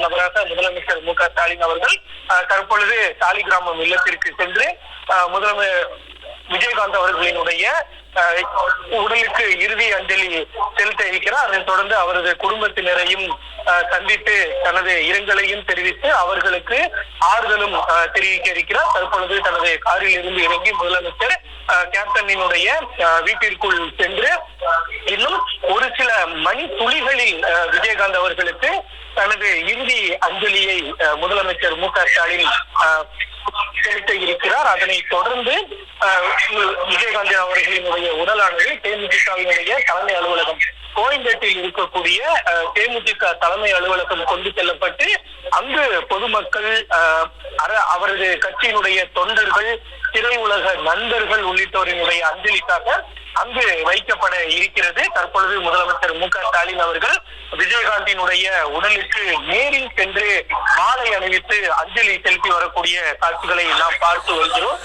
பார்க்கும் நபராக முதலமைச்சர் மு க ஸ்டாலின் அவர்கள் தற்பொழுது சாலிகிராமம் இல்லத்திற்கு சென்று முதலமை விஜயகாந்த் அவர்களினுடைய அஹ், உடலுக்கு இறுதி அஞ்சலி செலுத்த இருக்கிறார். அதனைத் தொடர்ந்து அவரது குடும்பத்தினரையும் சந்தித்து தனது இரங்கலையும் தெரிவித்து அவர்களுக்கு ஆறுதலும் தெரிவிக்க இருக்கிறார் தற்பொழுது தனது காரில் இருந்து இறங்கி முதலமைச்சர் கேப்டனினுடைய வீட்டிற்குள் சென்று இன்னும் ஒரு சில மணி துளிகளில் விஜயகாந்த் அவர்களுக்கு தனது இறுதி அஞ்சலியை முதலமைச்சர் மு க ஸ்டாலின் செலுத்த இருக்கிறார். அதனைத் தொடர்ந்து விஜயகாந்த் அவர்களினுடைய உடலானது தேமுதிகவினுடைய தலைமை அலுவலகம் கோயம்பேட்டில் இருக்கக்கூடிய தேமுதிக தலைமை தலைமை அலுவலகம் கொண்டு செல்லப்பட்டு அங்கு பொதுமக்கள் அவரது கட்சியினுடைய தொண்டர்கள் திரையுலக நண்பர்கள் உள்ளிட்டோரினுடைய அஞ்சலிக்காக அங்கு வைக்கப்பட இருக்கிறது. தற்பொழுது முதலமைச்சர் மு க ஸ்டாலின் அவர்கள் விஜயகாந்தினுடைய உடலுக்கு நேரில் சென்று மாலை அணிவித்து அஞ்சலி செலுத்தி வரக்கூடிய காட்சிகளை நாம் பார்த்து வருகிறோம்.